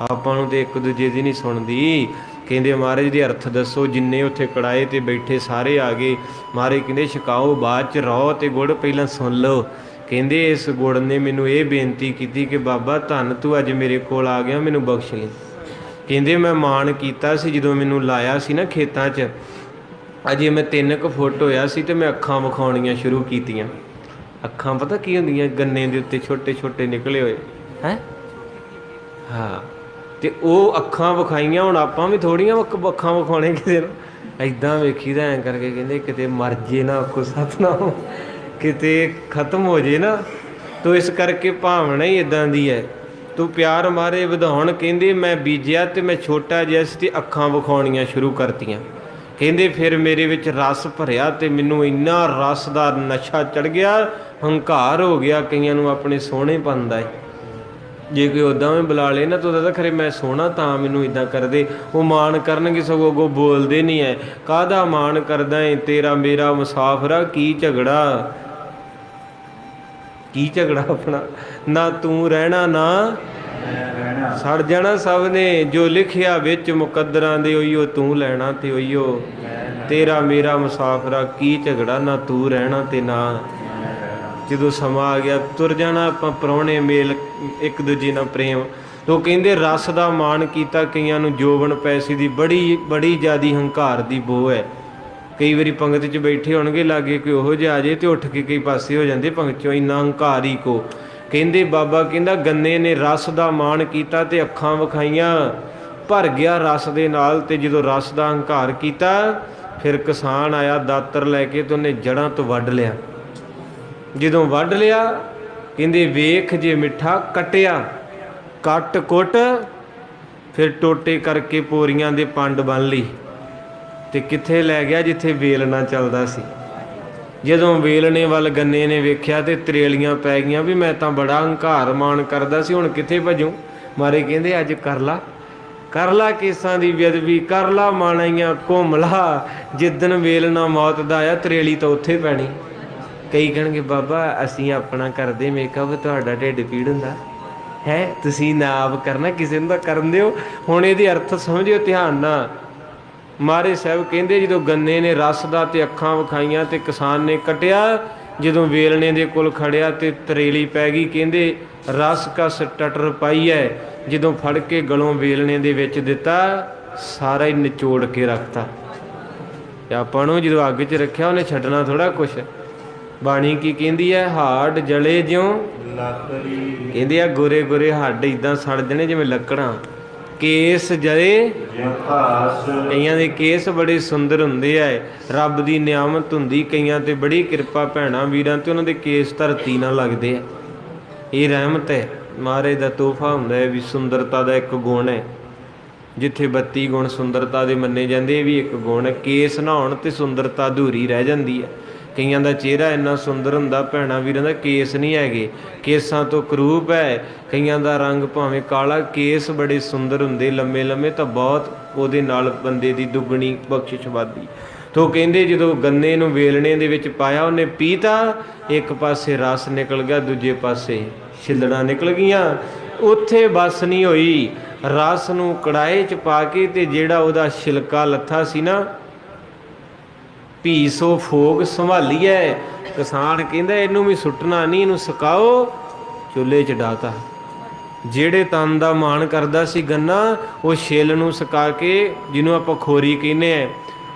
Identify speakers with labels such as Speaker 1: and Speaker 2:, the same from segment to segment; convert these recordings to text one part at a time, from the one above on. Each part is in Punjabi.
Speaker 1: ਆਪਾਂ ਨੂੰ ਤੇ ਇੱਕ ਦੂਜੇ ਦੀ ਨਹੀਂ ਸੁਣਦੀ। ਕਹਿੰਦੇ ਮਹਾਰਾਜ ਦੇ ਅਰਥ ਦੱਸੋ, ਜਿੰਨੇ ਉੱਥੇ ਕੜਾਏ ਤੇ ਬੈਠੇ ਸਾਰੇ ਆ ਗਏ। ਮਹਾਰਾਜ ਕਹਿੰਦੇ, ਛਕਾਓ, ਬਾਅਦ ਚ ਰਹੋ ਤੇ ਗੁੜ ਪਹਿਲਾਂ ਸੁਣ ਲਓ। ਕਹਿੰਦੇ, ਇਸ ਗੁੜ ਨੇ ਮੈਨੂੰ ਇਹ ਬੇਨਤੀ ਕੀਤੀ ਕਿ ਬਾਬਾ, ਧੰਨ ਤੂੰ ਅੱਜ ਮੇਰੇ ਕੋਲ ਆ ਗਿਆ, ਮੈਨੂੰ ਬਖਸ਼ ਲਈ ਕਹਿੰਦੇ, ਮੈਂ ਮਾਣ ਕੀਤਾ ਸੀ ਜਦੋਂ ਮੈਨੂੰ ਲਾਇਆ ਸੀ ਨਾ ਖੇਤਾਂ 'ਚ। ਅਜੇ ਮੈਂ 3 ਕੁ ਫੁੱਟ ਹੋਇਆ ਸੀ ਤੇ ਮੈਂ ਅੱਖਾਂ ਵਿਖਾਉਣੀਆਂ ਸ਼ੁਰੂ ਕੀਤੀਆਂ। ਅੱਖਾਂ ਪਤਾ ਕੀ ਹੁੰਦੀਆਂ, ਗੰਨੇ ਦੇ ਉੱਤੇ ਛੋਟੇ ਛੋਟੇ ਨਿਕਲੇ ਹੋਏ। ਹੈ? ਹਾਂ। ਤੇ ਉਹ ਅੱਖਾਂ ਵਿਖਾਈਆਂ, ਹੁਣ ਆਪਾਂ ਵੀ ਥੋੜੀਆਂ ਅੱਖਾਂ ਵਿਖਾਉਣੇ ਕਿਸੇ ਨੂੰ। ਐਦਾਂ ਵੇਖੀਦਾ ਐਂ ਕਰਕੇ ਕਹਿੰਦੇ ਕਿਤੇ ਮਰ ਜੇ ਨਾ ਕੋ ਸਤਨਾਮ, ਕਿਤੇ ਖਤਮ ਹੋ ਜੇ ਨਾ, ਤੋ ਇਸ ਕਰਕੇ ਭਾਵਨਾ ਹੀ ਇਦਾਂ ਦੀ ਹੈ ਤੂੰ ਪਿਆਰ ਮਾਰੇ ਵਧਾਉਣ ਕਹਿੰਦੇ ਮੈਂ ਬੀਜਿਆ ਤੇ ਮੈਂ ਛੋਟਾ ਜਿਹਾ ਸੀ ਤੇ ਅੱਖਾਂ ਵਿਖਾਉਣੀਆਂ ਸ਼ੁਰੂ ਕਰਤੀਆਂ। ਕਹਿੰਦੇ ਫਿਰ ਮੇਰੇ ਵਿੱਚ ਰਸ ਭਰਿਆ ਤੇ ਮੈਨੂੰ ਇੰਨਾ ਰਸ ਦਾ ਨਸ਼ਾ ਚੜ ਗਿਆ, ਹੰਕਾਰ ਹੋ ਗਿਆ ਕਈਆਂ ਨੂੰ ਆਪਣੇ ਸੋਹਣੇ ਪੰਦਾ ਹੈ ਜੇ ਕੋਈ ਉਦਾਂ ਵੀ ਬੁਲਾ ਲੇ ਨਾ ਤੂੰ ਤਾਂ ਖਰੇ ਮੈਂ ਸੋਹਣਾ ਤਾਂ ਮੈਨੂੰ ਇਦਾਂ ਕਰਦੇ। ਉਹ ਮਾਣ ਕਰਨਗੇ ਸਗੋਂ ਅੱਗੋਂ ਬੋਲਦੇ ਨਹੀਂ ਐ। ਕਾਹਦਾ ਮਾਣ ਕਰਦਾ ਏ? ਤੇਰਾ ਮੇਰਾ ਮੁਸਾਫਰਾ ਕੀ ਝਗੜਾ? ਕੀ ਝਗੜਾ ਆਪਣਾ? ਨਾ ਤੂੰ ਰਹਿਣਾ ਨਾ ਸੜ ਜਾਣਾ ਸਭ ਨੇ। ਜੋ ਲਿਖਿਆ ਵਿੱਚ ਮੁਕੱਦਰਾਂ ਦੇ ਉਈਓ ਤੂੰ ਲੈਣਾ ਤੇ ਉਈਓ ਤੇਰਾ ਮੇਰਾ ਮੁਸਾਫਰਾ ਕੀ ਝਗੜਾ? ਨਾ ਤੂੰ ਰਹਿਣਾ ਤੇ ਨਾ ਜਦੋਂ ਸਮਾਂ ਆ ਗਿਆ, ਤੁਰ ਜਾਣਾ ਆਪਾਂ ਪਰੌਣੇ ਮੇਲ, ਇੱਕ ਦੂਜੇ ਨਾਲ ਪ੍ਰੇਮ। ਤੋ ਕਹਿੰਦੇ, ਰਸ ਦਾ ਮਾਣ ਕੀਤਾ ਕਈਆਂ ਨੂੰ, ਜੋਬਨ ਪੈਸੇ ਦੀ ਬੜੀ ਬੜੀ ਜਿਆਦੀ ਹੰਕਾਰ ਦੀ ਬੋ ਹੈ। ਕਈ ਵਾਰੀ ਪੰਗਤ 'ਚ ਬੈਠੇ ਹੋਣਗੇ, ਲਾਗੇ ਕੋਈ ਉਹੋ ਜਿਹਾ ਆ ਜੇ ਤੇ ਉੱਠ ਕੇ ਕਈ ਪਾਸੇ ਹੋ ਜਾਂਦੇ ਪੰਗਤ 'ਚੋਂ, ਇੰਨਾ ਹੰਕਾਰੀ ਕੋ। ਕਹਿੰਦੇ, ਬਾਬਾ ਕਹਿੰਦਾ, ਗੰਨੇ ਨੇ ਰਸ ਦਾ ਮਾਣ ਕੀਤਾ ਤੇ ਅੱਖਾਂ ਵਿਖਾਈਆਂ, ਭਰ ਗਿਆ ਰਸ ਦੇ ਨਾਲ ਤੇ ਜਦੋਂ ਰਸ ਦਾ ਹੰਕਾਰ ਕੀਤਾ, ਫਿਰ ਕਿਸਾਨ ਆਇਆ ਦਾਤਰ ਲੈ ਕੇ ਤੇ ਉਹਨੇ ਜੜਾਂ ਤੋਂ ਵੱਢ ਲਿਆ। ਜਦੋਂ ਵੱਢ ਲਿਆ, ਕਹਿੰਦੇ ਵੇਖ ਜੇ ਮਿੱਠਾ ਕਟਿਆ, ਕੱਟ ਕੁੱਟ, ਫਿਰ ਟੋਟੇ ਕਰਕੇ ਪੋਰੀਆਂ ਦੇ ਪੰਡ ਬੰਨ ਲਈ। ਤੇ ਕਿੱਥੇ ਲੈ ਗਿਆ ਜਿੱਥੇ ਵੇਲਣਾ ਚੱਲਦਾ ਸੀ। ਜਦੋਂ ਵੇਲਣੇ ਵੱਲ ਗੰਨੇ ਨੇ ਵੇਖਿਆ ਤੇ ਤਰੇਲੀਆਂ ਪੈ ਗਈਆਂ ਵੀ ਮੈਂ ਤਾਂ ਬੜਾ ਹੰਕਾਰ ਮਾਣ ਕਰਦਾ ਸੀ, ਹੁਣ ਕਿੱਥੇ ਭਜੂ? ਮਾਰੇ ਕਹਿੰਦੇ, ਅੱਜ ਕਰ ਲਾ। ਕਰ ਲਾ ਕੇਸਾਂ ਦੀ ਬੇਅਦਬੀ, ਕਰ ਲਾ ਮਾਣਾਈਆਂ ਘੁੰਮ ਲਾ। ਜਿੱਦਨ ਵੇਲਣਾ ਮੌਤ ਦਾ ਆਇਆ, ਤਰੇਲੀ ਤਾਂ ਉੱਥੇ ਪੈਣੀ। ਕਈ ਕਹਿਣਗੇ, ਬਾਬਾ, ਅਸੀਂ ਆਪਣਾ ਕਰਦੇ ਮੇਕਅਪ ਤੁਹਾਡਾ ਢਿੱਡ ਪੀੜ ਹੁੰਦਾ। ਹੈ? ਤੁਸੀਂ ਨਾ ਆਪ ਕਰਨਾ, ਕਿਸੇ ਨੂੰ ਤਾਂ ਕਰਨ ਦਿਓ। ਹੁਣ ਇਹਦੇ ਅਰਥ ਸਮਝਿਓ, ਧਿਆਨ ਨਾਲ। ਮਾਰੇ ਸਾਹਿਬ ਕਹਿੰਦੇ, ਜਦੋਂ ਗੰਨੇ ਨੇ ਰਸ ਦਾ ਤੇ ਅੱਖਾਂ ਵਿਖਾਈਆਂ ਤੇ ਕਿਸਾਨ ਨੇ ਕਟਿਆ, ਜਦੋਂ ਵੇਲਣੇ ਦੇ ਕੋਲ ਖੜਿਆ ਤੇ ਤਰੇਲੀ ਪੈ ਗਈ, ਕਹਿੰਦੇ, ਰਸ ਕਸ ਟਟਰ ਪਾਈ ਹੈ ਜਦੋਂ ਫੜ ਕੇ ਗਲੋਂ ਵੇਲਣੇ ਦੇ ਵਿੱਚ ਦਿੱਤਾ, ਸਾਰਾ ਹੀ ਨਿਚੋੜ ਕੇ ਰੱਖਤਾ। ਤੇ ਆਪਾਂ ਨੂੰ ਜਦੋਂ ਅੱਗ 'ਚ ਰੱਖਿਆ, ਉਹਨੇ ਛੱਡਣਾ ਥੋੜਾ ਕੁਛ। ਬਾਣੀ ਕੀ ਕਹਿੰਦੀ ਹੈ? ਹਾੜ ਜਲੇ ਜਿਉਂ।
Speaker 2: ਲੱਕੜੀ।
Speaker 1: ਕਹਿੰਦੇ ਆ ਗੋਰੇ ਗੋਰੇ ਹੱਡ ਇਦਾਂ ਸੜ ਜਣੇ ਜਿਵੇਂ ਲੱਕੜਾਂ। ਕੇਸ
Speaker 2: ਘਾਸ।
Speaker 1: ਕਈਆਂ ਦੇ ਕੇਸ ਬੜੇ ਸੁੰਦਰ ਹੁੰਦੇ ਆ ਰੱਬ ਦੀ ਨਿਆਮਤ ਹੁੰਦੀ ਕਈਆਂ ਤੇ ਬੜੀ ਕਿਰਪਾ ਭੈਣਾ ਵੀਰਾਂ ਤੇ ਉਹਨਾਂ ਦੇ ਕੇਸ ਧਰਤੀ ਨਾਲ ਲੱਗਦੇ ਆ। ਇਹ ਰਹਿਮਤ ਹੈ। ਮਹਾਰਾਜ ਦਾ ਤੋਹਫਾ ਹੁੰਦਾ ਹੈ ਵੀ ਸੁੰਦਰਤਾ ਦਾ ਇੱਕ ਗੁਣ ਹੈ। ਜਿੱਥੇ 32 ਗੁਣ ਸੁੰਦਰਤਾ ਦੇ ਮੰਨੇ ਜਾਂਦੇ ਇਹ ਵੀ ਇੱਕ ਗੁਣ ਕੇਸ ਨਹਾਉਣ ਤੇ ਸੁੰਦਰਤਾ ਅਧੂਰੀ ਰਹਿ ਜਾਂਦੀ ਹੈ। ਕਈਆਂ ਦਾ ਚਿਹਰਾ ਇੰਨਾ ਸੁੰਦਰ ਹੁੰਦਾ, ਭੈਣਾ ਵੀਰਾਂ ਦਾ ਕੇਸ ਨਹੀਂ ਹੈਗੇ। ਕੇਸਾਂ ਤੋਂ ਕਰੂਪ ਹੈ। ਕਈਆਂ ਦਾ ਰੰਗ ਭਾਵੇਂ ਕਾਲਾ, ਕੇਸ ਬੜੇ ਸੁੰਦਰ ਹੁੰਦੇ। ਲੰਮੇ ਲੰਮੇ ਤਾਂ ਬਹੁਤ ਉਹਦੇ ਨਾਲ ਬੰਦੇ ਦੀ ਦੁੱਗਣੀ ਬਖਸ਼ਿਸ਼ ਵੱਧਦੀ। ਤੋ ਕਹਿੰਦੇ ਜਦੋਂ ਗੰਨੇ ਨੂੰ ਵੇਲਣੇ ਦੇ ਵਿੱਚ ਪਾਇਆ, ਉਹਨੇ ਪੀਤਾ, ਇੱਕ ਪਾਸੇ ਰਸ ਨਿਕਲ ਗਿਆ, ਦੂਜੇ ਪਾਸੇ ਛਿੱਲੜਾਂ ਨਿਕਲ ਗਈਆਂ। ਉੱਥੇ ਬਸ ਨਹੀਂ ਹੋਈ। ਰਸ ਨੂੰ ਕੜਾਏ 'ਚ ਪਾ ਕੇ ਤੇ ਜਿਹੜਾ ਉਹਦਾ ਛਿਲਕਾ ਲੱਥਾ ਸੀ ਨਾ ਭੀਸੋ ਫੋਗ ਸੰਭਾਲੀਐ। ਕਿਸਾਨ ਕਹਿੰਦਾ, ਇਹਨੂੰ ਵੀ ਸੁੱਟਣਾ ਨਹੀਂ, ਇਹਨੂੰ ਸੁਕਾਓ। ਚੁੱਲ੍ਹੇ 'ਚ ਡਾਤਾ ਜਿਹੜੇ ਤਨ ਦਾ ਮਾਣ ਕਰਦਾ ਸੀ ਗੰਨਾ, ਉਹ ਛਿੱਲ ਨੂੰ ਸੁਕਾ ਕੇ, ਜਿਹਨੂੰ ਆਪਾਂ ਖੋਰੀ ਕਹਿੰਦੇ ਆ,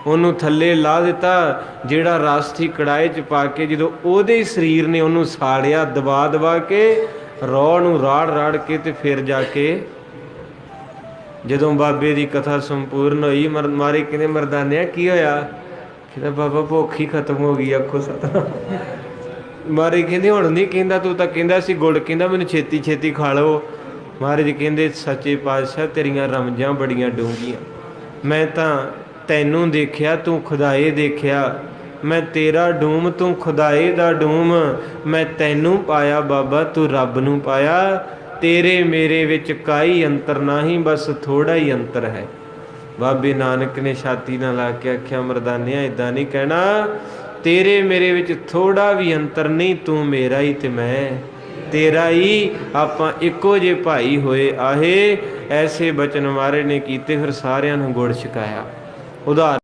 Speaker 1: ਉਹਨੂੰ ਥੱਲੇ ਲਾ ਦਿੱਤਾ। ਜਿਹੜਾ ਰਸ ਸੀ ਕੜਾਏ 'ਚ ਪਾ ਕੇ, ਜਦੋਂ ਉਹਦੇ ਹੀ ਸਰੀਰ ਨੇ ਉਹਨੂੰ ਸਾੜਿਆ, ਦਬਾ ਦਬਾ ਕੇ ਰੋਹ ਨੂੰ ਰਾੜ ਰਾੜ ਕੇ ਤੇ ਫਿਰ ਜਾ ਕੇ ਜਦੋਂ ਬਾਬੇ ਦੀ ਕਥਾ ਸੰਪੂਰਨ ਹੋਈ, ਮਰ- ਮਾਰੇ ਕਹਿੰਦੇ, ਮਰਦਾਨਿਆ, ਕੀ ਹੋਇਆ? ਕਹਿੰਦਾ ਬਾਬਾ ਭੁੱਖ ਹੀ ਖਤਮ ਹੋ ਗਈ, ਆਖੋ ਸਤਨਾਮ ਮਹਾਰਾਜ ਕਹਿੰਦੇ, ਹੁਣ ਨਹੀਂ ਕਹਿੰਦਾ ਤੂੰ ਤਾਂ ਕਹਿੰਦਾ ਸੀ, ਗੁੜ ਕਹਿੰਦਾ ਮੈਨੂੰ ਛੇਤੀ ਛੇਤੀ ਖਾ ਲਓ। ਮਹਾਰਾਜ ਕਹਿੰਦੇ, ਸੱਚੇ ਪਾਤਸ਼ਾਹ, ਤੇਰੀਆਂ ਰਮਜਾਂ ਬੜੀਆਂ ਡੂੰਘੀਆਂ। ਮੈਂ ਤਾਂ ਤੈਨੂੰ ਦੇਖਿਆ, ਤੂੰ ਖੁਦਾਏ ਦੇਖਿਆ। ਮੈਂ ਤੇਰਾ ਡੂਮ, ਤੂੰ ਖੁਦਾਏ ਦਾ ਡੂਮ। ਮੈਂ ਤੈਨੂੰ ਪਾਇਆ, ਬਾਬਾ, ਤੂੰ ਰੱਬ ਨੂੰ ਪਾਇਆ। ਤੇਰੇ ਮੇਰੇ ਵਿੱਚ ਕਾਈ ਅੰਤਰ ਨਹੀਂ, ਬਸ ਥੋੜਾ ਹੀ ਅੰਤਰ ਹੈ। ਬਾਬੇ ਨਾਨਕ ਨੇ ਛਾਤੀ ਨਾਲ ਲਾ ਕੇ ਆਖਿਆ, ਮਰਦਾਨਿਆ ਇਦਾਂ ਨਹੀਂ ਕਹਿਣਾ। ਤੇਰੇ ਮੇਰੇ ਵਿੱਚ ਥੋੜਾ ਵੀ ਅੰਤਰ ਨਹੀਂ, ਤੂੰ ਮੇਰਾ ਹੀ ਤੇ ਮੈਂ। ਤੇਰਾ ਹੀ ਆਪਾਂ ਇੱਕੋ ਜੇ ਭਾਈ ਹੋਏ। ਆਹੇ, ਐਸੇ ਬਚਨ ਮਾਰੇ ਨੇ ਕੀਤੇ, ਫਿਰ ਸਾਰਿਆਂ ਨੂੰ ਗੁੜ ਛਕਾਇਆ। ਉਦਾਹਰਨ